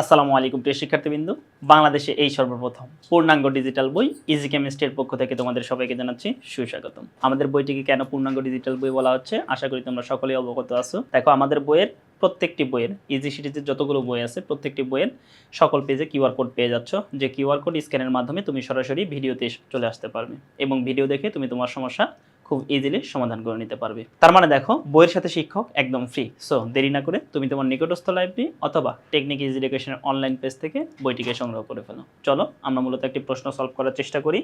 আসসালামু আলাইকুম, প্রিয় শিক্ষার্থীবৃন্দু। বাংলাদেশে এই সর্বপ্রথম পূর্ণাঙ্গ ডিজিটাল বই ইজি কেমিস্ট্রির পক্ষ থেকে তোমাদের সবাইকে জানাচ্ছি সুস্বাগতম। আমাদের বইটিকে কেন পূর্ণাঙ্গ ডিজিটাল বই বলা হচ্ছে? আশা করি তোমরা সকলেই অবগত আছো। দেখো, আমাদের বইয়ের প্রত্যেকটি বইয়ের ইজি সিরিজের যতগুলো বই আছে, প্রত্যেকটি বইয়ের সকল পেজে কিউআর কোড পেয়ে যাচ্ছ। যে কিউআর কোড স্ক্যানের মাধ্যমে তুমি সরাসরি ভিডিওতে চলে আসতে পারবে এবং ভিডিও দেখে তুমি তোমার সমস্যা খুব ইজিলি সমাধান করে নিতে পারবে। তার মানে দেখো, বইয়ের সাথে শিক্ষক একদম ফ্রি সো দেরি না করে তুমি তোমার নিকটস্থ লাইব্রেরি অথবা টেকনিক ইজ এডুকেশনের অনলাইন পেজ থেকে বইটিকে সংগ্রহ করে ফেলো। চলো, আমরা মূলত একটি প্রশ্ন সলভ করার চেষ্টা করি।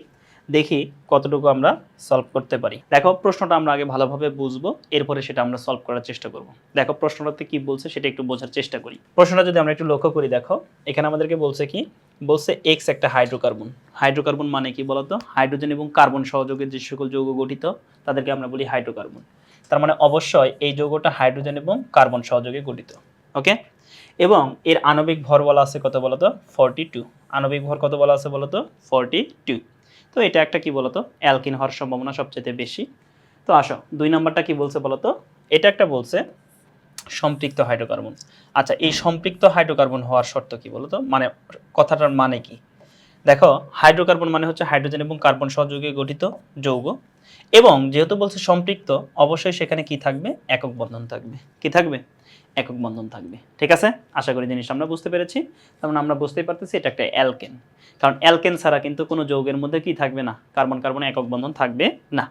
দেখি কতটুকু আমরা সলভ করতে পারি। দেখো, প্রশ্নটা আমরা আগে ভালোভাবে বুঝব, এরপরে সেটা আমরা সলভ করার চেষ্টা করব। দেখো, প্রশ্নটাতে কি বলছে সেটা একটু বোঝার চেষ্টা করি। প্রশ্নটা যদি আমরা একটু লক্ষ্য করি, দেখো, এখানে আমাদেরকে বলছে কি? বলছে এক্স একটা হাইড্রোকার্বন হাইড্রোকার্বন মানে কি বলতো? হাইড্রোজেন এবং কার্বন সহযোগের যে সকল যৌগ গঠিত, তাদেরকে আমরা বলি হাইড্রোকার্বন তার মানে অবশ্যই এই যৌগটা হাইড্রোজেন এবং কার্বন সহযোগে গঠিত। ওকে এবং এর আণবিক ভর বলা আছে কত বলতো? ফর্টি টু আণবিক ভর কত বলা আছে বলতো? ফর্টি টু তো এটা একটা কি বলতো? অ্যালকিন হওয়ার সম্ভাবনা সবচেয়ে বেশি। তো আসো, দুই নাম্বারটা কি বলছে বলতো? এটা একটা বলছে সম্পৃক্ত হাইড্রোকার্বন। আচ্ছা এই সম্পৃক্ত হাইড্রোকার্বন হওয়ার শর্ত কি বলতো? মানে কথাটার মানে কি? দেখো, হাইড্রোকার্বন মানে হচ্ছে হাইড্রোজেন এবং কার্বন সহযোগে গঠিত যৌগ। এবং যেহেতু বলছে সম্পৃক্ত, অবশ্যই সেখানে কি থাকবে? একক বন্ধন থাকবে। কি থাকবে? একক বন্ধন থাকবে। ঠিক আছে? আশা করি জিনিসটা আমরা বুঝতে পেরেছি। তেমন আমরা বুঝতেই পারতেছি এটা একটা অ্যালকেন। কারণ অ্যালকেন ছাড়া কিন্তু কোনো যৌগের মধ্যে কি থাকবে না? কার্বন কার্বন একক বন্ধন থাকবে না।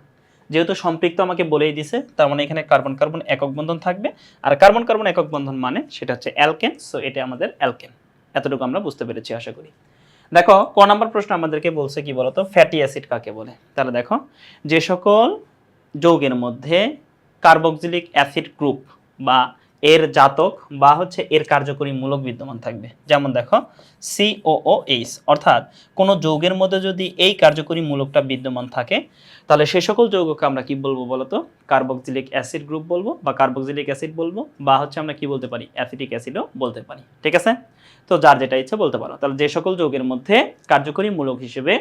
যেহেতু সম্পৃক্ত আমাকে বলেই দিছে, তার মানে এখানে কার্বন কার্বন একক বন্ধন থাকবে। আর কার্বন কার্বন একক বন্ধন মানে সেটা হচ্ছে অ্যালকেন, সো এটা আমাদের অ্যালকেন। এতটুকু আমরা বুঝতে পেরেছি, আশা করি। দেখো, ক নাম্বার প্রশ্ন আমাদেরকে বলছে কি বলতো? ফ্যাটি অ্যাসিড কাকে বলে? তাহলে দেখো, যে সকল যৌগের মধ্যে কার্বক্সিলিক অ্যাসিড গ্রুপ বা এর জাতক বা হচ্ছে এর কার্যকরী মূলক বিদ্যমান থাকবে। যেমন দেখো সিওওএইচ অর্থাৎ কোনো যৌগের মধ্যে যদি এই কার্যকরী মূলকটা বিদ্যমান থাকে, তাহলে সে সকল যৌগকে আমরা কি বলব বলতো? কার্বক্সিলিক অ্যাসিড গ্রুপ বলব বা কার্বক্সিলিক অ্যাসিড বলব বা হচ্ছে আমরা কি বলতে পারি? অ্যাসিটিক অ্যাসিডও বলতে পারি। ঠিক আছে? তো যার যেটা ইচ্ছে বলতে পারো। তাহলে যে সকল যৌগের মধ্যে কার্যকরী মূলক হিসেবে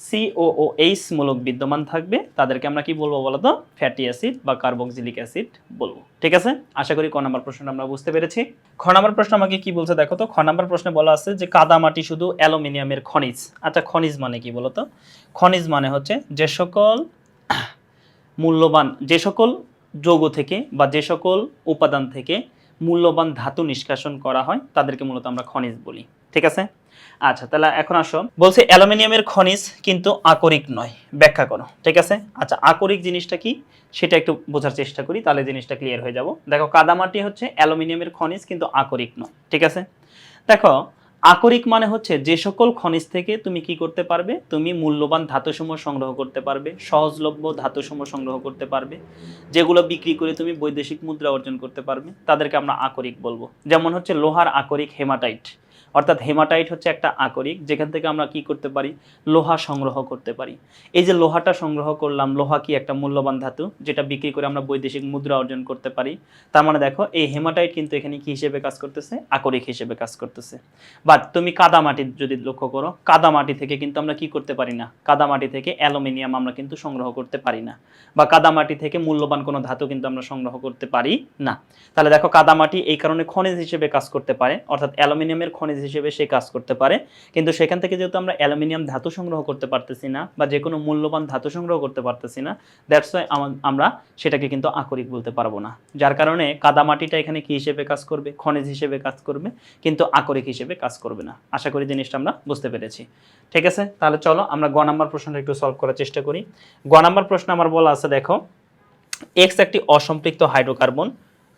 সিওওএইচ মূলক বিদ্যমান থাকবে, তাদেরকে আমরা কি বলব বলতো? ফ্যাটি অ্যাসিড বা কার্বক্সিলিক অ্যাসিড বলব। ঠিক আছে? আশা করি ক নাম্বার প্রশ্নটা আমরা বুঝতে পেরেছি। খ নাম্বার প্রশ্ন আমাকে কি বলছে দেখো তো? খ নাম্বার প্রশ্নে বলা আছে যে কাদামাটি শুধু অ্যালুমিনিয়ামের খনিজ। আচ্ছা খনিজ মানে কি বলতো? খনিজ মানে হচ্ছে যে সকল মূল্যবান, যে সকল যৌগ থেকে বা যে সকল উপাদান থেকে মূল্যবান ধাতু নিষ্কাশন করা হয়, তাদেরকে মূলত আমরা খনিজ বলি। ঠিক আছে? আচ্ছা তাহলে এখন আসো। বলছে অ্যালুমিনিয়ামের খনিজ কিন্তু আকরিক নয়। ব্যাখ্যা করো, ঠিক আছে? আচ্ছা আকরিক জিনিসটা কি? সেটা একটু বোঝার চেষ্টা করি, তাহলে জিনিসটা ক্লিয়ার হয়ে যাব। দেখো, কাদামাটি হচ্ছে অ্যালুমিনিয়ামের খনিজ কিন্তু আকরিক নয়, ঠিক আছে? দেখো, আকরিক মানে হচ্ছে যে সকল খনিজ থেকে তুমি কি করতে পারবে? তুমি মূল্যবান ধাতুসমূহ সংগ্রহ করতে পারবে, সহজলভ্য ধাতুসমূহ সংগ্রহ করতে পারবে, যেগুলো বিক্রি করে তুমি বৈদেশিক মুদ্রা অর্জন করতে পারবে। তাদেরকে আমরা আকরিক বলব। যেমন হচ্ছে লোহার আকরিক হেমাটাইট। অর্থাৎ হেমাটাইট হচ্ছে একটা আকরিক, যেখান থেকে আমরা কি করতে পারি? লোহা সংগ্রহ করতে পারি। এই যে লোহাটা সংগ্রহ করলাম, লোহা কি একটা মূল্যবান ধাতু, যেটা বিক্রি করে আমরা বৈদেশিক মুদ্রা অর্জন করতে পারি? তার মানে দেখো, এই হেমাটাইট কিন্তু এখানে কি হিসেবে কাজ করতেছে? আকরিক হিসেবে কাজ করতেছে। বাট তুমি কাদামাটি যদি লক্ষ্য করো কাদামাটি থেকে কিন্তু আমরা কি করতে পারি না? কাদামাটি থেকে অ্যালুমিনিয়াম আমরা কিন্তু সংগ্রহ করতে পারি না। বা কাদামাটি থেকে মূল্যবান কোনো ধাতু কিন্তু আমরা সংগ্রহ করতে পারি না। তাহলে দেখো কাদামাটি এই কারণে খনিজ হিসেবে কাজ করতে পারে, অর্থাৎ অ্যালুমিনিয়ামের খনিজ হিসেবে সে কাজ করতে পারে। কিন্তু সেখান থেকে যেহেতু আমরা অ্যালুমিনিয়াম ধাতু সংগ্রহ করতে পারতেছি না বা যে কোনো মূল্যবান ধাতু সংগ্রহ করতে পারতেছি না দ্যাটস ওয়াই আমরা সেটাকে কিন্তু আকরিক বলতে পারব না। যার কারণে কাদামাটিটা এখানে কি হিসেবে কাজ করবে, খনিজ হিসেবে কাজ করবে, কিন্তু আকরিক হিসেবে কাজ করবে না। আশা করি জিনিসটা আমরা বুঝতে পেরেছি। ঠিক আছে? তাহলে চলো আমরা গ নাম্বার প্রশ্নটা একটু সলভ করার চেষ্টা করি। গ নাম্বার প্রশ্ন আমার বলা আছে, দেখো এক্স একটি অসম্পৃক্ত হাইড্রোকার্বন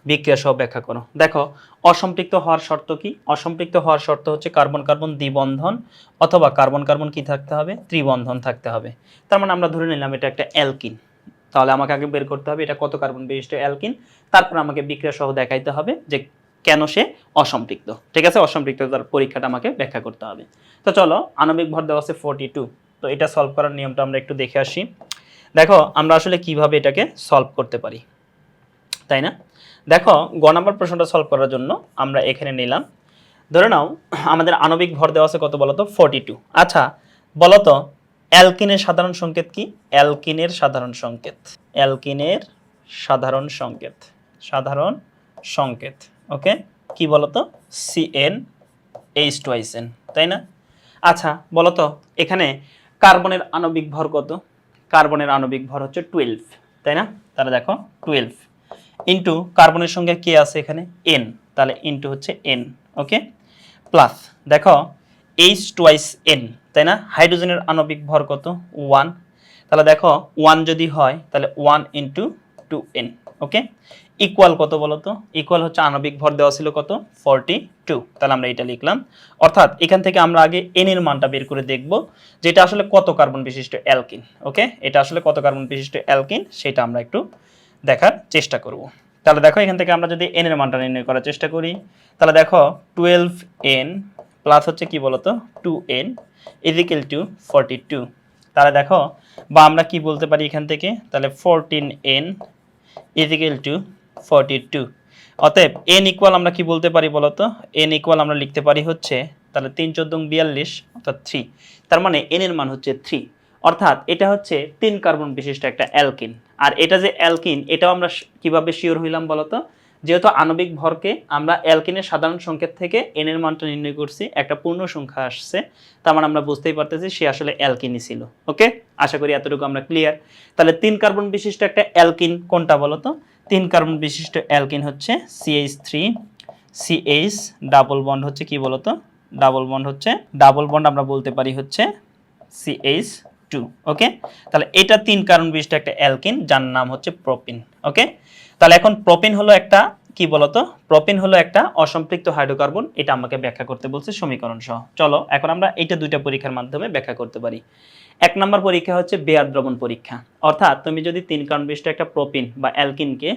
বিক্রিয়া সহ ব্যাখ্যা করো। দেখো, অসম্পৃক্ত হওয়ার শর্ত কি? অসম্পৃক্ত হওয়ার শর্ত হচ্ছে কার্বন কার্বন দ্বিবন্ধন অথবা কার্বন কার্বন কি থাকতে হবে? ত্রিবন্ধন থাকতে হবে। তার মানে আমরা ধরে নিলাম এটা একটা অ্যালকিন। তাহলে আমাকে আগে বের করতে হবে এটা কত কার্বন বিশিষ্ট অ্যালকিন? তারপর আমাকে বিক্রিয়া সহ দেখাইতে হবে যে কেন সে অসম্পৃক্ত। ঠিক আছে? অসম্পৃক্ততার পরীক্ষাটা আমাকে ব্যাখ্যা করতে হবে। তো চলো, আণবিক ভর দেওয়া আছে ফোরটি টু তো এটা সলভ করার নিয়মটা আমরা একটু দেখে আসি। দেখো, আমরা আসলে কীভাবে এটাকে সলভ করতে পারি? তাই না? দেখো, গ নাম্বার প্রশ্নটা সলভ করার জন্য আমরা এখানে নিলাম। ধরে নাও, আমাদের আণবিক ভর দেওয়া আছে কত বলতো? ফোরটি টু আচ্ছা বলতো, অ্যালকিনের সাধারণ সংকেত কি? অ্যালকিনের সাধারণ সংকেত। অ্যালকিনের সাধারণ সংকেত। সাধারণ সংকেত। ওকে? কি বলতো? C N H twice N তাই না? আচ্ছা বলো তো এখানে কার্বনের আণবিক ভর কত? কার্বনের আণবিক ভর হচ্ছে টুয়েলভ তাই না? তাহলে দেখো টুয়েলভ ইন্টু কার্বনের সঙ্গে কে আছে এখানে? এন তাহলে ইন্টু হচ্ছে এন ওকে প্লাস দেখো এইচ টুয়াইস এন তাই না? হাইড্রোজেনের আণবিক ভর কত? ওয়ান তাহলে দেখো ওয়ান যদি হয়, তাহলে one into two N okay equal কত বলো তো? ইকুয়াল হচ্ছে আণবিক ভর দেওয়া ছিল কত? ফর্টি টু তাহলে আমরা এটা লিখলাম। অর্থাৎ, এখান থেকে আমরা আগে এন এর মানটা বের করে দেখব, যেটা আসলে কত কার্বন বিশিষ্ট অ্যালকিন ওকে এটা আসলে কত কার্বন বিশিষ্ট অ্যালকিন, সেটা আমরা একটু দেখার চেষ্টা করব। তাহলে দেখো এখান থেকে আমরা যদি এন এর মানটা নির্ণয় করার চেষ্টা করি, তাহলে দেখো টুয়েলভ এন প্লাস হচ্ছে কি বলতো? Two N is equal two forty two তাহলে দেখো, বা আমরা কি বলতে পারি এখান থেকে? তাহলে fourteen N is equal two forty two অতএব এন ইকুয়াল আমরা কি বলতে পারি বলতো? এন ইকুয়াল আমরা লিখতে পারি হচ্ছে, তাহলে তিন চোদ্দ বিয়াল্লিশ, অর্থাৎ থ্রি তার মানে এন এর মান হচ্ছে থ্রি অর্থাৎ এটা হচ্ছে তিন কার্বন বিশিষ্ট একটা অ্যালকিন। আর এটা যে অ্যালকিন, এটাও আমরা কীভাবে শিওর হইলাম বলতো? যেহেতু আণবিক ভরকে আমরা অ্যালকিনের সাধারণ সংকেত থেকে এন এর মানটা নির্ণয় করছি, একটা পূর্ণ সংখ্যা আসছে, তার মানে আমরা বুঝতেই পারতেছি সে আসলে অ্যালকিনই ছিল, ওকে? আশা করি এতটুকু আমরা ক্লিয়ার তাহলে তিন কার্বন বিশিষ্ট একটা অ্যালকিন কোনটা বলতো? তিন কার্বন বিশিষ্ট অ্যালকিন হচ্ছে CH three CH double bond হচ্ছে কি বলতো? ডাবল বন্ড হচ্ছে ডাবল বন্ড আমরা বলতে পারি হচ্ছে সিএইচ টু ওকে তাহলে এটা তিন কার্বন বিশিষ্ট একটা অ্যালকিন, যার নাম হচ্ছে প্রোপিন ওকে তাহলে এখন প্রোপিন হলো একটা, কি বলতো? প্রোপিন হলো একটা অসম্পৃক্ত হাইড্রোকার্বন, এটা আমাকে ব্যাখ্যা করতে বলছে সমীকরণ সহ। চলো, এখন আমরা এইটা দুইটা পরীক্ষার মাধ্যমে ব্যাখ্যা করতে পারি। এক নম্বর পরীক্ষা হচ্ছে বেয়ার দ্রবণ পরীক্ষা। অর্থাৎ তুমি যদি তিন কার্বন বিশিষ্ট একটা প্রোপিন বা অ্যালকিনকে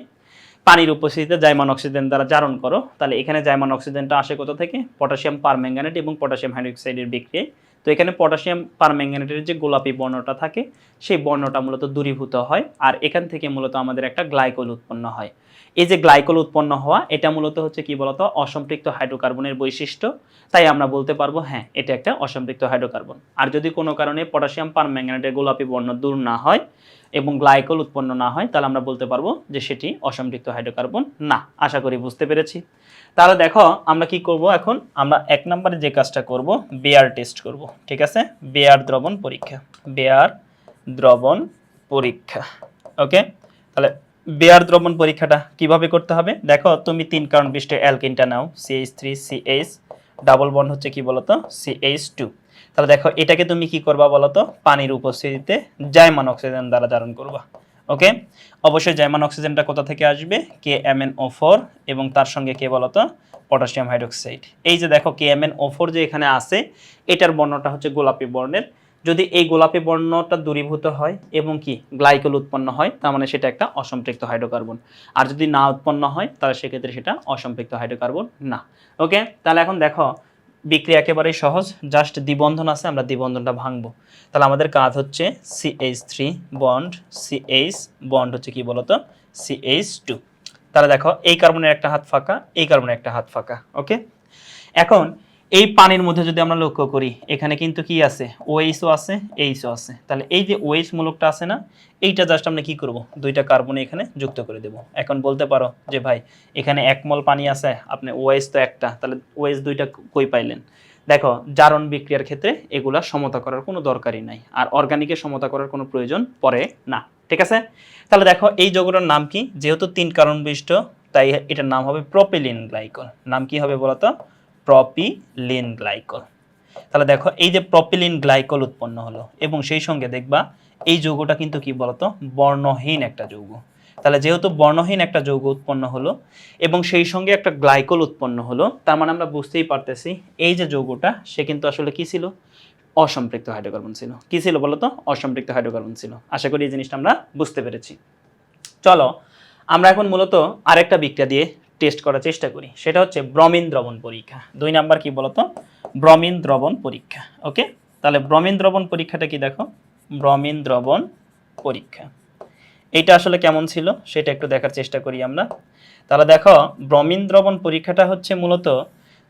পানির উপস্থিতিতে জাইমান অক্সিজেন দ্বারা জারণ করো, তাহলে এখানে জাইমান অক্সিজেনটা আসে কোথা থেকে? পটাশিয়াম পারম্যাঙ্গানেট এবং পটাশিয়াম হাইড্রোক্সাইডের বিক্রিয়ায়। তো এখানে পটাশিয়াম পারম্যাঙ্গানেটের যে গোলাপি বর্ণটা থাকে, সেই বর্ণটা মূলত দূরীভূত হয় আর এখান থেকে মূলত আমাদের একটা গ্লাইকোল উৎপন্ন হয়। এই যে গ্লাইকোল উৎপন্ন হওয়া, এটা মূলত হচ্ছে কি বলতো? অসম্পৃক্ত হাইড্রোকার্বনের বৈশিষ্ট্য। তাই আমরা বলতে পারব হ্যাঁ এটা একটা অসম্পৃক্ত হাইড্রোকার্বন। আর যদি কোনো কারণে পটাশিয়াম পারম্যাঙ্গানেটের গোলাপি বর্ণ দূর না হয় এবং গ্লাইকোল উৎপন্ন না হয়, তাহলে আমরা বলতে পারব যে সেটি অসম্পৃক্ত হাইড্রোকার্বন না। আশা করি বুঝতে পেরেছি। তাহলে দেখো, আমরা কি করব এখন? আমরা এক নম্বরে যে কাজটা করব বেয়ার টেস্ট করব, ঠিক আছে? বেয়ার দ্রবণ পরীক্ষা বেয়ার দ্রবণ পরীক্ষা ওকে তাহলে বেয়ার দ্রবণ পরীক্ষাটা কীভাবে করতে হবে? দেখো, তুমি তিন কারণ বিশিষ্ট অ্যালকিনটা নাও CH three CH double bond হচ্ছে কি বলতো? সিএইচ টু তাহলে দেখো, এটাকে তুমি কি করবা বলতো পানির উপস্থিতিতে জাইমান অক্সিজেন দ্বারা ধারণ করবা। ওকে? অবশ্যই জাইমান অক্সিজেনটা কোথা থেকে আসবে? K M N O four এবং তার সঙ্গে কে বলতো পটাশিয়াম হাইড্রোক্সাইড। এই যে দেখো K M N O four যে এখানে আছে, এটার বর্ণটা হচ্ছে গোলাপি বর্ণের। যদি এই গোলাপি বর্ণটা দূরীভূত হয় এবং কি গ্লাইকোল উৎপন্ন হয়, তার মানে সেটা একটা অসম্পৃক্ত হাইড্রোকার্বন। আর যদি না উৎপন্ন হয়, তাহলে সেক্ষেত্রে সেটা অসম্পৃক্ত হাইড্রোকার্বন না। ওকে? তাহলে এখন দেখো বিক্রিয়া একেবারেই সহজ। জাস্ট দ্বিবন্ধন আছে, আমরা দ্বিবন্ধনটা ভাঙবো। তাহলে আমাদের কাজ হচ্ছে CH three bond CH bond হচ্ছে কি বলতো? সিএইচ টু তাহলে দেখো, এই কার্বনের একটা হাত ফাঁকা, এই কার্বনের একটা হাত ফাঁকা ওকে এখন এই পানির মধ্যে যদি আমরা লক্ষ্য করি, এখানে কিন্তু কি আছে? ওএইচও আছে এইচও আছে। তাহলে এই যে ওএইচ মূলকটা আছে না, এইটা জাস্ট আমরা কি করব? দুইটা কার্বনে এখানে যুক্ত করে দেব। এখন বলতে পারো যে ভাই, এখানে এক মল পানি আছে, আপনি ওএইচ তো একটা, তাহলে ওএইচ দুইটা কই পাইলেন? দেখো, জারণ বিক্রিয়ার ক্ষেত্রে এগুলা সমতা করার কোনো দরকারই নাই, আর অর্গানিকের সমতা করার কোনো প্রয়োজন পড়ে না, ঠিক আছে? তাহলে দেখো, এই যৌগটার নাম কি? যেহেতু তিন কারণ বিশিষ্ট তাই এটার নাম হবে প্রোপিলিন গ্লাইকল নাম কি হবে বলতো? প্রপিলিন গ্লাইকল তাহলে দেখো, এই যে প্রপিলিন গ্লাইকল উৎপন্ন হলো, এবং সেই সঙ্গে দেখবা এই যৌগটা কিন্তু কি বলতো? বর্ণহীন একটা যৌগ। তাহলে যেহেতু বর্ণহীন একটা যৌগ উৎপন্ন হলো, এবং সেই সঙ্গে একটা গ্লাইকল উৎপন্ন হলো, তার মানে আমরা বুঝতেই পারতেছি এই যে যৌগটা, সে কিন্তু আসলে কি ছিল? অসম্পৃক্ত হাইড্রোকার্বন ছিল। কি ছিল বলতো? অসম্পৃক্ত হাইড্রোকার্বন ছিল। আশা করি এই জিনিসটা আমরা বুঝতে পেরেছি। চলো, আমরা এখন মূলত আরেকটা বিক্রিয়া দিয়ে টেস্ট করার চেষ্টা করি। সেটা হচ্ছে ব্রমিন দ্রবণ পরীক্ষা। দুই নাম্বার কি বলতো? ব্রমিন দ্রবণ পরীক্ষা। ওকে? তাহলে ব্রমিন দ্রবণ পরীক্ষাটা কি দেখো? ব্রমিন দ্রবণ পরীক্ষা। এইটা আসলে কেমন ছিল? সেটা একটু দেখার চেষ্টা করি আমরা। তাহলে দেখো ব্রমিন দ্রবণ পরীক্ষাটা হচ্ছে মূলত,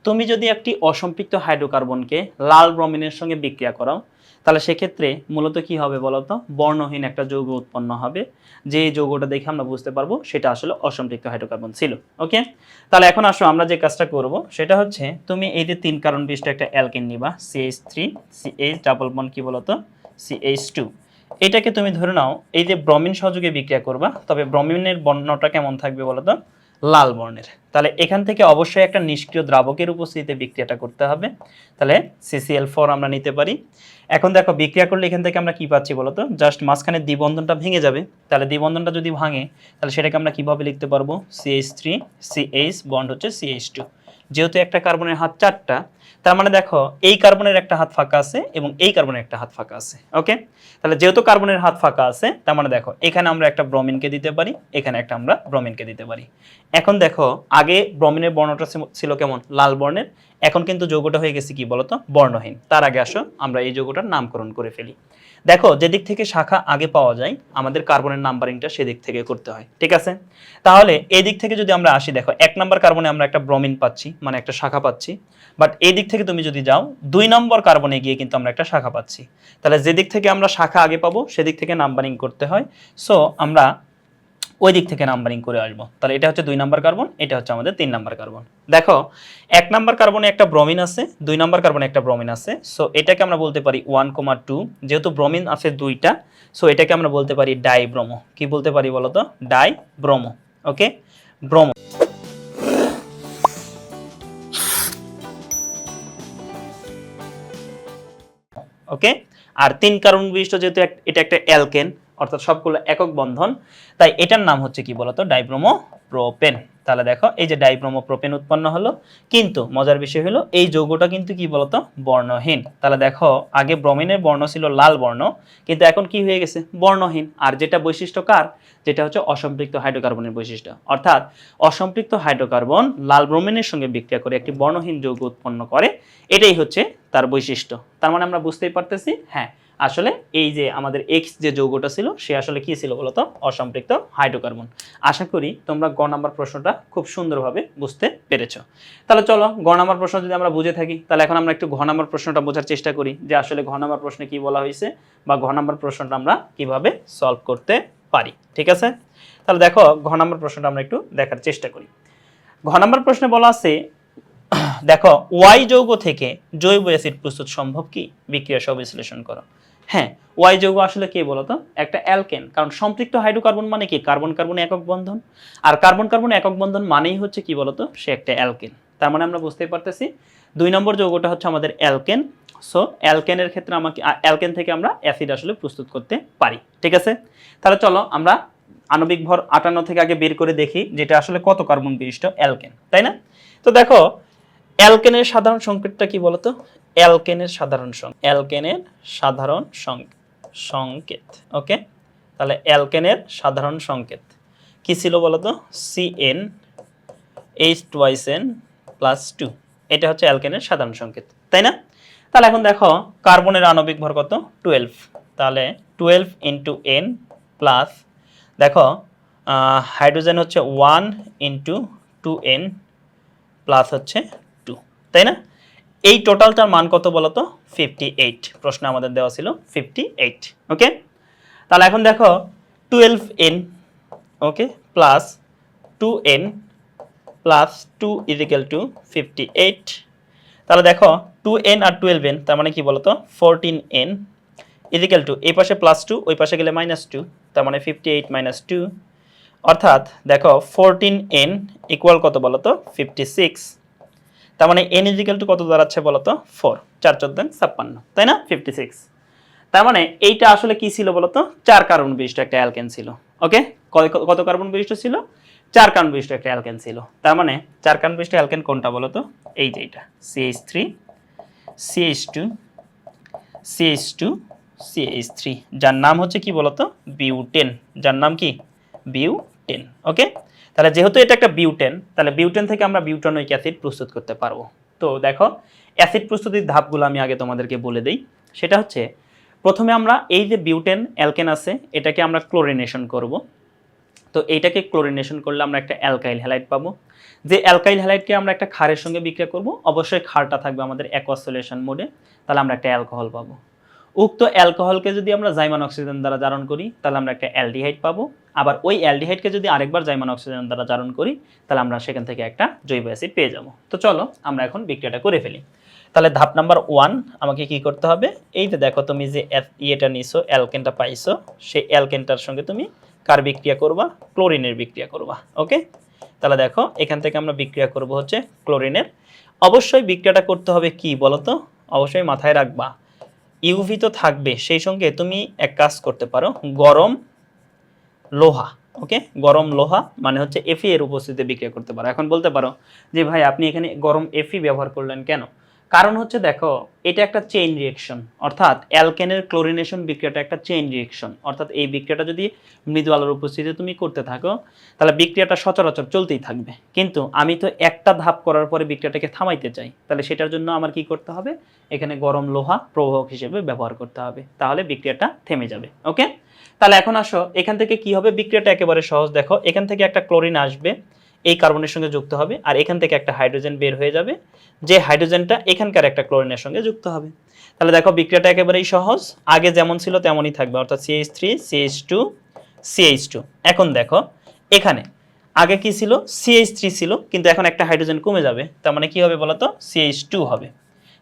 তুমি যদি একটি অসম্পৃক্ত হাইড্রোকার্বনকে লাল ব্রমিনের সঙ্গে বিক্রিয়া করাও তাহলে সেক্ষেত্রে মূলত কি হবে বলতো? বর্ণহীন একটা যৌগ উৎপন্ন হবে। যে যৌগটা দেখে আমরা বুঝতে পারব সেটা আসলে অসম্পৃক্ত হাইড্রোকার্বন ছিল, ওকে? তাহলে এখন আসো, আমরা যে কাজটা করব সেটা হচ্ছে তুমি এই যে তিন কারণ বিশিষ্ট একটা অ্যালকেন নিবা সিএইচ থ্রি সিএইচ ডাবল বন কি বলতো? সিএইচ টু এটাকে তুমি ধরে নাও, এই যে ব্রমিন সহযোগে বিক্রিয়া করবা, তবে ব্রমিনের বর্ণটা কেমন থাকবে বলতো? লাল বর্ণের। তাহলে এখান থেকে অবশ্যই একটা নিষ্ক্রিয় দ্রাবকের উপস্থিতিতে বিক্রিয়াটা করতে হবে। তাহলে সিসিএল ফোর আমরা নিতে পারি। এখন দেখো, বিক্রিয়া করলে এখান থেকে আমরা কি পাচ্ছি বলতো? জাস্ট মাঝখানে দ্বিবন্ধনটা ভেঙে যাবে। তাহলে দ্বিবন্ধনটা যদি ভাঙে, তাহলে সেটাকে আমরা কীভাবে লিখতে পারব? সিএইচ থ্রি সিএইচ বন্ড হচ্ছে সিএইচ টু যেহেতু একটা কার্বনের হাত চারটা তার মানে দেখো, এই কার্বনের একটা হাত ফাঁকা আছে এবং এই কার্বনের একটা হাত ফাঁকা আছে ওকে তাহলে যেহেতু কার্বনের হাত ফাঁকা আছে, তার মানে দেখো, এখানে আমরা একটা ব্রমিনকে দিতে পারি, এখানে একটা আমরা ব্রমিনকে দিতে পারি। এখন দেখো, আগে ব্রমিনের বর্ণটা ছিল- কেমন? লাল বর্ণের। এখন কিন্তু যৌগটা হয়ে গেছে কি বলতো? বর্ণহীন। তার আগে আসো, আমরা এই যৌগটার নামকরণ করে ফেলি। দেখো যেদিক থেকে শাখা আগে পাওয়া যায়, আমাদের কার্বনের নাম্বারিংটা সেদিক থেকে করতে হয়, ঠিক আছে? তাহলে এই দিক থেকে যদি আমরা আসি, দেখো, এক নম্বর কার্বনে আমরা একটা ব্রমিন পাচ্ছি মানে একটা শাখা পাচ্ছি বাট এই দিক থেকে তুমি যদি যাও, দুই নম্বর কার্বনে গিয়ে কিন্তু আমরা একটা শাখা পাচ্ছি। তাহলে যেদিক থেকে আমরা শাখা আগে পাবো সেদিক থেকে নাম্বারিং করতে হয়। সো আমরা ওই দিক থেকে নাম্বারিং করে আসব। তাহলে এটা হচ্ছে দুই নাম্বার কার্বন এটা হচ্ছে আমাদের তিন নাম্বার কার্বন দেখো, এক নাম্বার কার্বনে একটা ব্রমিন আছে, দুই নাম্বার কার্বনে একটা ব্রমিন আছে। সো এটাকে আমরা বলতে পারি ওয়ান কমা টু যেহেতু ব্রমিন আছে দুইটা সো এটাকে আমরা বলতে পারি ডাই ব্রোমো কি বলতে পারি বলো তো di bromo okay bromo okay আর তিন কার্বন বিশিষ্ট যেহেতু এটা একটা অ্যালকেন অর্থাৎ সবগুলো একক বন্ধন। তাই এটার নাম হচ্ছে কি বলতো? ডাইব্রোমো প্রোপেন তাহলে দেখো, এই যে ডাইব্রোমো প্রোপেন উৎপন্ন হলো, কিন্তু মজার বিষয় হলো, এই যৌগটা কিন্তু কি বলতো? বর্ণহীন। তাহলে দেখো, আগে ব্রমিনের বর্ণ ছিল লাল বর্ণ, কিন্তু এখন কি হয়ে গেছে? বর্ণহীন। আর যেটা বৈশিষ্ট্য কার? যেটা হচ্ছে অসম্পৃক্ত হাইড্রোকার্বনের বৈশিষ্ট্য। অর্থাৎ অসম্পৃক্ত হাইড্রোকার্বন লাল ব্রোমিনের সঙ্গে বিক্রিয়া করে একটি বর্ণহীন যৌগ উৎপন্ন করে। এটাই হচ্ছে তার বৈশিষ্ট্য। তার মানে আমরা বুঝতেই পারতেছি? হ্যাঁ। আসলে এই যে আমাদের এক্স যে যৌগটা ছিল, সে আসলে কি ছিল বলতো? অসম্পৃক্ত হাইড্রোকার্বন। আশা করি তোমরা গ নাম্বার প্রশ্নটা খুব সুন্দরভাবে বুঝতে পেরেছ। তাহলে চলো, গ নাম্বার প্রশ্ন যদি আমরা বুঝে থাকি, তাহলে এখন আমরা একটু ঘ নাম্বার প্রশ্নটা বোঝার চেষ্টা করি যে আসলে ঘ নাম্বার প্রশ্নে কি বলা হয়েছে বা ঘ নাম্বার প্রশ্নটা আমরা কীভাবে সলভ করতে পারি, ঠিক আছে? তাহলে দেখো ঘ নাম্বার প্রশ্নটা আমরা একটু দেখার চেষ্টা করি। ঘ নাম্বার প্রশ্নে বলা আছে, দেখো ওয়াই যৌগ থেকে জৈব অ্যাসিড প্রস্তুত সম্ভব কি? বিক্রিয়া সহ বিশ্লেষণ করো। হ্যাঁ ওয়াই যৌগ আসলে কে বলতো? একটা অ্যালকেন। কারণ সম্পৃক্ত হাইড্রোকার্বন মানে কি? কার্বন কার্বন একক বন্ধন। আর কার্বন কার্বন একক বন্ধন মানেই হচ্ছে কি বলতো? সে একটা অ্যালকেন। তার মানে আমরা বুঝতেই পারতেছি, দুই নম্বর যৌগটা হচ্ছে আমাদের অ্যালকেন। সো অ্যালকেনের ক্ষেত্রে আমাকে অ্যালকেন থেকে আমরা অ্যাসিড আসলে প্রস্তুত করতে পারি। ঠিক আছে? তাহলে চলো আমরা আণবিক ভর আটান্ন থেকে আগে বের করে দেখি, যেটা আসলে কত কার্বন বিশিষ্ট? অ্যালকেন। তাই না? তো দেখো অ্যালকেনের সাধারণ সংকেতটা কি বলতো? অ্যালকেনের সাধারণ সংকেত অ্যালকেনের সাধারণ সং- সংকেত, ওকে? তাহলে অ্যালকেনের সাধারণ সংকেত। কি ছিল বলতো? CN H twice N plus two এটা হচ্ছে অ্যালকেনের সাধারণ সংকেত, তাই না? তাহলে এখন দেখো, কার্বনের আণবিক ভর কত? টুয়েলভ তাহলে টুয়েলভ ইন্টু এন প্লাস দেখো হাইড্রোজেন হচ্ছে one into two N plus হচ্ছে তাই না? এই টোটালটার মান কত বলো তো ফিফটি এইট প্রশ্ন আমাদের দেওয়া ছিল ফিফটি এইট ওকে তাহলে এখন দেখো twelve N okay plus two N plus two is equal two fifty eight তাহলে দেখো টু এন আর টুয়েলভ এন তার মানে কি বলতো? ফোরটিন এন ইজিক্যাল টু এই পাশে প্লাস টু ওই পাশে গেলে মাইনাস টু তার মানে ফিফটি এইট মাইনাস টু অর্থাৎ দেখো ফোরটিন এন ইকুয়াল কত বলতো? ফিফটি সিক্স তার মানে এন ইজিক্যাল টু কত দাঁড়াচ্ছে বলতো? ফোর চার চোদ্দ ছাপ্পান্ন, তাই না? ফিফটি সিক্স তার মানে এইটা আসলে কি ছিল বলতো? চার কার্বন বিশিষ্ট একটা অ্যালকেন ছিল ওকে কত কার্বন বিশিষ্ট ছিল? চার কার্বন বিশিষ্ট একটা অ্যালকেন ছিল। তার মানে চার কার্বন বিশিষ্ট অ্যালকেন কোনটা বলতো? এই যে এটা CH three CH two CH two CH three যার নাম হচ্ছে কি বলতো? বিউটেন যার নাম কি? বিউটেন ওকে তাহলে যেহেতু এটা একটা বিউটেন, তাহলে বিউটেন থেকে আমরা বিউটানোইক অ্যাসিড প্রস্তুত করতে পারব। তো দেখো, অ্যাসিড প্রস্তুতির ধাপগুলো আমি আগে তোমাদেরকে বলে দিই। সেটা হচ্ছে, প্রথমে আমরা এই যে বিউটেন, অ্যালকেন আছে, এটাকে আমরা ক্লোরিনেশন করব। তো এইটাকে ক্লোরিনেশন করলে আমরা একটা অ্যালকাইল হ্যালাইড পাবো। যে অ্যালকাইল হ্যালাইডকে আমরা একটা ক্ষারের সঙ্গে বিক্রিয়া করব, অবশ্যই ক্ষারটা থাকবে আমাদের অ্যাকোয়াসোলেশন মোডে, তাহলে আমরা একটা অ্যালকোহল পাবো। উক্ত অ্যালকোহলকে যদি আমরা জাইমান অক্সিজেন দ্বারা জারণ করি, তাহলে আমরা একটা অ্যালডিহাইড পাবো। আবার ওই অ্যালডিহাইডকে যদি আরেকবার জাইমান অক্সিজেন দ্বারা জারণ করি, তাহলে আমরা সেখান থেকে একটা জৈব অ্যাসিড পেয়ে যাব। তো চলো, আমরা এখন বিক্রিয়াটা করে ফেলি। তাহলে ধাপ নাম্বার ওয়ান, আমাকে কি করতে হবে? এই যে দেখো তুমি যে ইয়েটা নিছো, অ্যালকেনটা পাইছো, সেই অ্যালকেনটার সঙ্গে তুমি কার বিক্রিয়া করবা? ক্লোরিনের বিক্রিয়া করবা, ওকে? তাহলে দেখো, এখান থেকে আমরা বিক্রিয়া করব হচ্ছে ক্লোরিনের। অবশ্যই বিক্রিয়াটা করতে হবে কি বলো তো অবশ্যই মাথায় রাখবা। ইউভি তো থাকবে, সেই সঙ্গে তুমি এক কাজ করতে পারো, গরম লোহা, ওকে? গরম লোহা মানে হচ্ছে এফি এর উপস্থিতিতে বিক্রিয়া করতে পারো। এখন বলতে পারো যে ভাই, আপনি এখানে গরম এফি ব্যবহার করলেন কেন? কারণ হচ্ছে দেখো, এটা একটা চেইন রিয়েকশন অর্থাৎ অ্যালকেনের ক্লোরিনেশন বিক্রিয়াটা একটা চেইন রিয়েকশন অর্থাৎ এই বিক্রিয়াটা যদি মৃদু আলোর উপস্থিতিতে তুমি করতে থাকো, তাহলে বিক্রিয়াটা সচরাচর চলতেই থাকবে। কিন্তু আমি তো একটা ধাপ করার পরে বিক্রিয়াটাকে থামাইতে চাই, তাহলে সেটার জন্য আমার কি করতে হবে? এখানে গরম লোহা প্রবাহক হিসেবে ব্যবহার করতে হবে। তাহলে বিক্রিয়াটা থেমে যাবে, ওকে? তাহলে এখন আসো, এখান থেকে কি হবে? বিক্রিয়াটা একেবারে সহজ। দেখো, এখান থেকে একটা ক্লোরিন আসবে, এই কার্বনের সঙ্গে যুক্ত হবে, আর এখান থেকে একটা হাইড্রোজেন বের হয়ে যাবে, যে হাইড্রোজেনটা এখানকার একটা ক্লোরিনের সঙ্গে যুক্ত হবে। তাহলে দেখো, বিক্রিয়াটা একেবারেই সহজ। আগে যেমন ছিল তেমনই থাকবে, অর্থাৎ CH three CH two CH two এখন দেখো, এখানে, আগে কি ছিল? সিএইচ থ্রি ছিল, কিন্তু এখন একটা হাইড্রোজেন কমে যাবে। তার মানে কি হবে বলতো? সিএইচ টু হবে।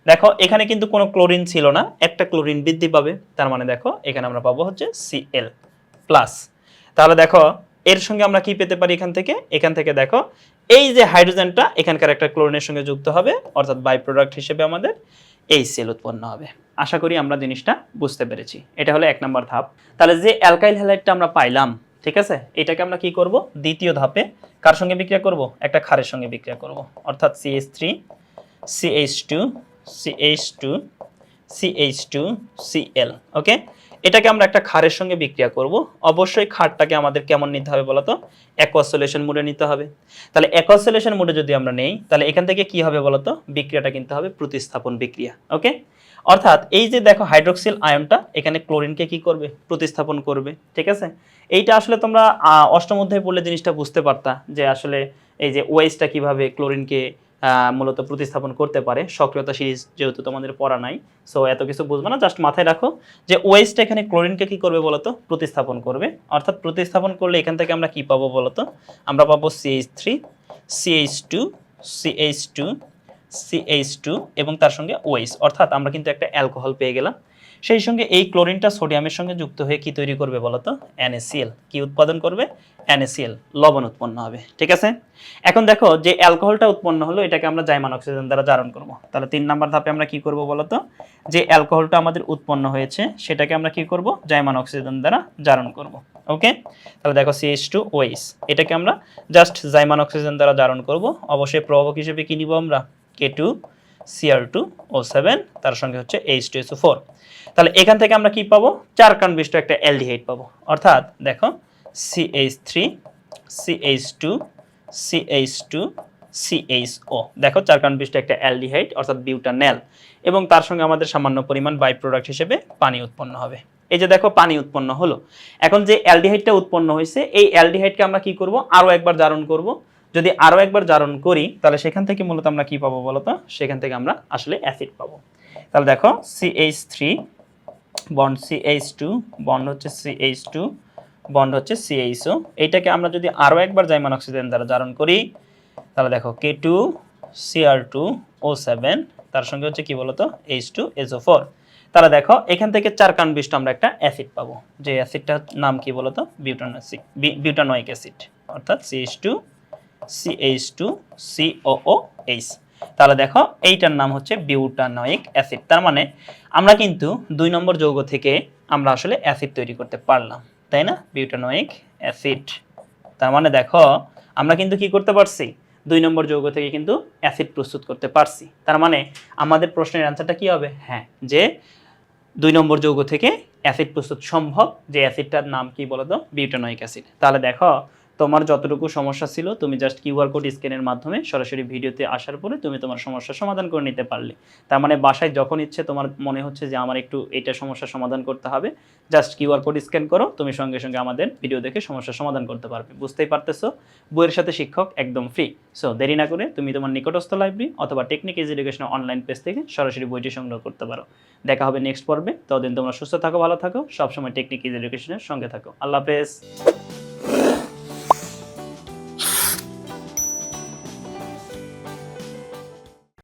দেখো, এখানে কিন্তু কোনো ক্লোরিন ছিল না, একটা ক্লোরিন বৃদ্ধি পাবে, তার মানে দেখো, এখানে আমরা পাবো হচ্ছে সিএল প্লাস তাহলে দেখো, এর সঙ্গে আমরা কি পেতে পারি এখান থেকে? এখান থেকে দেখো, এই যে হাইড্রোজেনটা এখানকার একটা ক্লোরিনের সঙ্গে যুক্ত হবে, অর্থাৎ বাই প্রোডাক্ট হিসেবে আমাদের এই সেল উৎপন্ন হবে। আশা করি আমরা জিনিসটা বুঝতে পেরেছি। এটা হলো এক নম্বর ধাপ। তাহলে যে অ্যালকাইল হ্যালাইডটা আমরা পাইলাম, ঠিক আছে? এটাকে আমরা কি করব? দ্বিতীয় ধাপে কার সঙ্গে বিক্রিয়া করব? একটা ক্ষারের সঙ্গে বিক্রিয়া করব। অর্থাৎ CH three CH two CH two CH two CL okay এটাকে আমরা একটা ক্ষারের সঙ্গে বিক্রিয়া করব। অবশ্যই ক্ষারটাকে আমাদের কেমন নিতে হবে বলতো? অ্যাকোয়াসোলেশন মোডে নিতে হবে। তাহলে অ্যাকোয়াসোলেশন মোডে যদি আমরা নেই, তাহলে এখান থেকে কি হবে বলতো? বিক্রিয়াটা কিন্তু হবে প্রতিস্থাপন বিক্রিয়া ওকে অর্থাৎ এই যে দেখো হাইড্রোক্সিল আয়নটা এখানে ক্লোরিনকে কি করবে? প্রতিস্থাপন করবে, ঠিক আছে? এইটা আসলে তোমরা অষ্টম অধ্যায়ে পড়লে জিনিসটা বুঝতে পারতা যে আসলে এই যে ওয়েসটা কীভাবে ক্লোরিনকে মূলত প্রতিস্থাপন করতে পারে। সক্রিয়তা সিরিজ যেহেতু তোমাদের পড়া নাই সো এত কিছু বুঝবে না। জাস্ট মাথায় রাখো যে ওয়েসটা এখানে ক্লোরিনকে কি করবে বলতো? প্রতিস্থাপন করবে। অর্থাৎ প্রতিস্থাপন করলে এখান থেকে আমরা কি পাবো বলতো? আমরা পাবো CH three CH two CH two CH two এবং তার সঙ্গে ওয়েস অর্থাৎ আমরা কিন্তু একটা অ্যালকোহল পেয়ে গেলাম। সেই সঙ্গে এই ক্লোরিনটা সোডিয়ামের সঙ্গে যুক্ত হয়ে কি তৈরি করবে বলতো NaCl কি উৎপাদন করবে? NaCl লবণ উৎপন্ন হবে, ঠিক আছে? এখন দেখো যে অ্যালকোহলটা উৎপন্ন হলো, এটাকে আমরা জাইমান অক্সিজেন দ্বারা জারণ করব। তাহলে তিন নাম্বার ধাপে আমরা কি করব বলতো যে অ্যালকোহলটা আমাদের উৎপন্ন হয়েছে, সেটাকে আমরা কি করব? জাইমান অক্সিজেন দ্বারা জারণ করব, ওকে? তাহলে দেখো সিএইচ টু ওয়েস এটাকে আমরা জাস্ট জাইমান অক্সিজেন দ্বারা জারণ করব। অবশ্যই প্রভাবক হিসেবে কি নিব আমরা? K two CR two O seven তার সঙ্গে হচ্ছে এইচ টু এসও ফোর তাহলে এখান থেকে আমরা কি পাবো? চার কার্বন বিশিষ্ট একটা অ্যালডিহাইড পাবো। অর্থাৎ দেখো CH three CH two CH two CHO দেখো, চার কার্বন বিশিষ্ট একটা অ্যালডিহাইড, অর্থাৎ বিউটানেল। এবং তার সঙ্গে আমাদের সামান্য পরিমাণ বাই প্রোডাক্ট হিসেবে পানি উৎপন্ন হবে। এই যে দেখো, পানি উৎপন্ন হলো। এখন যে অ্যালডিহাইডটা উৎপন্ন হয়েছে, এই অ্যালডিহাইডকে আমরা কি করব? আরও একবার জারণ করব। যদি আরও একবার জারণ করি, তাহলে সেখান থেকে মূলত আমরা কি পাবো বলতো? সেখান থেকে আমরা আসলে অ্যাসিড পাবো। তাহলে দেখো CH three bond CH two bond হচ্ছে সিএইচ টু বন্ড হচ্ছে সিএইচও এইটাকে আমরা যদি আরও একবার জাইমান অক্সিজেন দ্বারা জারণ করি, তাহলে দেখো K two CR two O seven তার সঙ্গে হচ্ছে কি বলতো? এইচ টু এসও ফোর তাহলে দেখো, এখান থেকে চার কান বিষ্ট আমরা একটা অ্যাসিড পাবো। যে অ্যাসিডটার নাম কি বলতো? বিউটানোসিক বিউটানোয়িক অ্যাসিড অর্থাৎ CH two CH two COO H তাহলে দেখো, এইটার নাম হচ্ছে বিউটানোয়িক অ্যাসিড। তার মানে আমরা কিন্তু দুই নম্বর যৌগ থেকে আমরা আসলে অ্যাসিড তৈরি করতে পারলাম, তাই না? Butanoic acid. তার মানে দেখো, আমরা কিন্তু কি করতে পারছি? দুই নম্বর যৌগ থেকে কিন্তু অ্যাসিড প্রস্তুত করতে পারছি। তার মানে আমাদের প্রশ্নের অ্যান্সারটা কি হবে? হ্যাঁ যে দুই নম্বর যৌগ থেকে অ্যাসিড প্রস্তুত সম্ভব, যে অ্যাসিডটার নাম কি বলতো? Butanoic acid. তাহলে দেখো তোমার যতটুকু সমস্যা ছিল, তুমি জাস্ট কিউআর কোড স্ক্যানের মাধ্যমে সরাসরি ভিডিওতে আসার পরে তুমি তোমার সমস্যার সমাধান করে নিতে পারলে। তার মানে বাসায় যখন ইচ্ছে তোমার মনে হচ্ছে যে আমার একটু এটা সমস্যার সমাধান করতে হবে জাস্ট কিউআর কোড স্ক্যান করো, তুমি সঙ্গে সঙ্গে আমাদের ভিডিও দেখে সমস্যার সমাধান করতে পারবে। বুঝতেই পারতেছো? বইয়ের সাথে শিক্ষক একদম ফ্রি সো দেরি না করে তুমি তোমার নিকটস্থ লাইব্রেরি অথবা technique is education online page থেকে সরাসরি বইটি সংগ্রহ করতে পারো। দেখা হবে নেক্সট পর্বে। ততদিন তোমরা সুস্থ থাকো, ভালো থাকো। সবসময় টেকনিক ইজ এডুকেশনের সঙ্গে থাকো। আল্লাহ হাফেজ।